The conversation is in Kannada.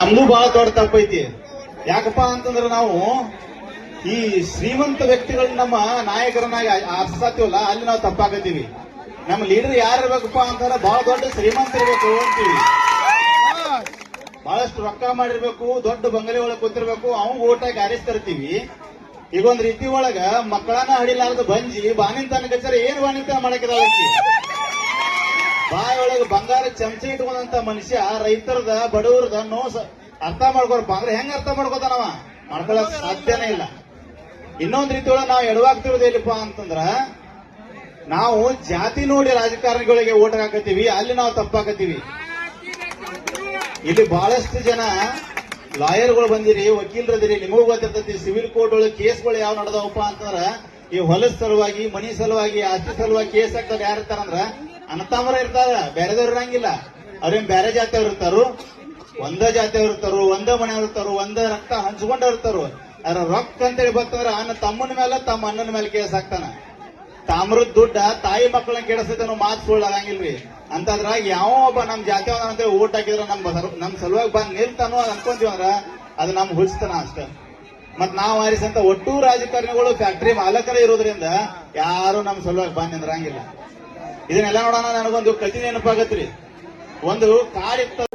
ನಮ್ದು ಬಹಳ ದೊಡ್ಡ ತಪ್ಪೈತಿ ಯಾಕಪ್ಪ ಅಂತಂದ್ರೆ ನಾವು ಈ ಶ್ರೀಮಂತ ವ್ಯಕ್ತಿಗಳು ನಮ್ಮ ನಾಯಕರನ್ನಾಗಿ ಆರಿಸ್ತಾತೀವಲ್ಲ ಅಲ್ಲಿ ನಾವು ತಪ್ಪಾಗತ್ತೀವಿ. ನಮ್ಮ ಲೀಡರ್ ಯಾರು ಇರ್ಬೇಕಪ್ಪ ಅಂತಂದ್ರೆ ಬಹಳ ದೊಡ್ಡ ಶ್ರೀಮಂತ ಇರ್ಬೇಕು ಅಂತೀವಿ. ಬಹಳಷ್ಟು ರೊಕ್ಕ ಮಾಡಿರ್ಬೇಕು, ದೊಡ್ಡ ಬಂಗಲೆ ಒಳಗೆ ಕೂತಿರ್ಬೇಕು, ಅವ್ನು ಓಟಾಗಿ ಆರಿಸ್ತಿರ್ತೀವಿ. ಈಗ ಒಂದ್ ರೀತಿ ಒಳಗ ಮಕ್ಕಳನ್ನ ಹಡಿಲಾರ್ದ ಬಂಜಿ ಬಾನಿಂತಾನ ಕಚೇರಿ ಏನ್ ಬಾನಿಂತಾನ ಮಾಡಕ್ಕಿದಾಳ ಆಕಿ? ಬಾಯಿ ಒಳಗೆ ಬಂಗಾರ ಚಮಚ ಇಟ್ಕೊಂಡಂತ ಮನುಷ್ಯ, ರೈತರದ, ಬಡವರದ ನೋ ಅರ್ಥ ಮಾಡ್ಕೋ ಅಂದ್ರೆ ಹೆಂಗ ಅರ್ಥ ಮಾಡ್ಕೋತಾನವ ಮಾಡ್ಕೊಳಕ್ ಸಾಧ್ಯನೇ ಇಲ್ಲ. ಇನ್ನೊಂದ್ ರೀತಿ ಒಳಗೆ ನಾವು ಎಡವಾಗ್ತಿರೋದು ಎಲ್ಲಿಪ್ಪ ಅಂತಂದ್ರ, ನಾವು ಜಾತಿ ನೋಡಿ ರಾಜಕಾರಣಿಗಳಿಗೆ ಓಟ್ ಹಾಕತ್ತೀವಿ, ಅಲ್ಲಿ ನಾವು ತಪ್ಪಾಕತ್ತೀವಿ. ಇಲ್ಲಿ ಬಹಳಷ್ಟು ಜನ ಲಾಯರ್ಗಳು ಬಂದಿರಿ ವಕೀಲರದಿರಿ ನಿಮಗೂ ಗೊತ್ತಿರ್ತೈತಿ, ಸಿವಿಲ್ ಕೋರ್ಟ್ ಒಳಗೆ ಕೇಸ್ಗಳು ಯಾವ ನಡೆದವಪ್ಪ ಅಂತಂದ್ರ ಈ ಹೊಲದ ಸಲುವಾಗಿ, ಮನಿ ಸಲುವಾಗಿ, ಆಸ್ತಿ ಸಲುವಾಗಿ ಕೇಸ್ ಹಾಕ್ತಾರೆ ಯಾರು ಇರ್ತಾರಂದ್ರ ಅನತಾಮರ ಇರ್ತಾರ, ಬೇರೆದವ್ರು ಇರಂಗಿಲ್ಲ. ಅವ್ರೇನ್ ಬೇರೆ ಜಾತಿಯವ್ರು ಇರ್ತಾರು? ಒಂದ ಜಾತಿಯವ್ರು ಇರ್ತಾರು, ಒಂದ ಮನೆಯವ್ರು ಇರ್ತಾರು, ಒಂದ ರಕ್ತ ಹಂಚ್ಕೊಂಡವ್ರು ಇರ್ತಾರು. ಅದ್ರ ರೊಕ್ಕ ಅಂತೇಳಿ ಬರ್ತಂದ್ರ ಅನ್ನ ತಮ್ಮನ ಮೇಲೆ ತಮ್ಮ ಅಣ್ಣನ ಮೇಲೆ ಕೇಸ್ ಹಾಕ್ತಾನ. ತಾಮ್ರದ ದುಡ್ಡ ತಾಯಿ ಮಕ್ಕಳನ್ನ ಕೆಡಿಸ್ತೈತೆ ಮಾತು ಸುಳ್ಳು ಅಂತಂದ್ರ ಅಂತದ್ರಾಗ ಯಾವ ಒಬ್ಬ ನಮ್ ಜಾತಿ ಅಂತ ಊಟ ಹಾಕಿದ್ರ ನಮ್ ನಮ್ ಸಲುವಾಗಿ ಬಂದ್ ನಿಲ್ತಾನೋ ಅದ್ ಅನ್ಕೊಂತೀವಿ ಅಂದ್ರ ಅದು ನಮ್ ಹುಡ್ಸ್ತಾನ ಅಷ್ಟ. ಮತ್ ನಾವು ಆರಿಸಂತ ಒಟ್ಟು ರಾಜಕಾರಣಿಗಳು ಫ್ಯಾಕ್ಟರಿ ಮಾಲಕರ ಇರೋದ್ರಿಂದ ಯಾರು ನಮ್ ಸಲುವಾಗಿ ಬಂದ್ ನಿಂದ್ರಂಗಿಲ್ಲ. ಇದನ್ನೆಲ್ಲ ನೋಡೋಣ, ನನಗೊಂದು ಕತಿ ನೆನಪಾಗತ್ರಿ ಒಂದು ಕಾಡಿತ್ತ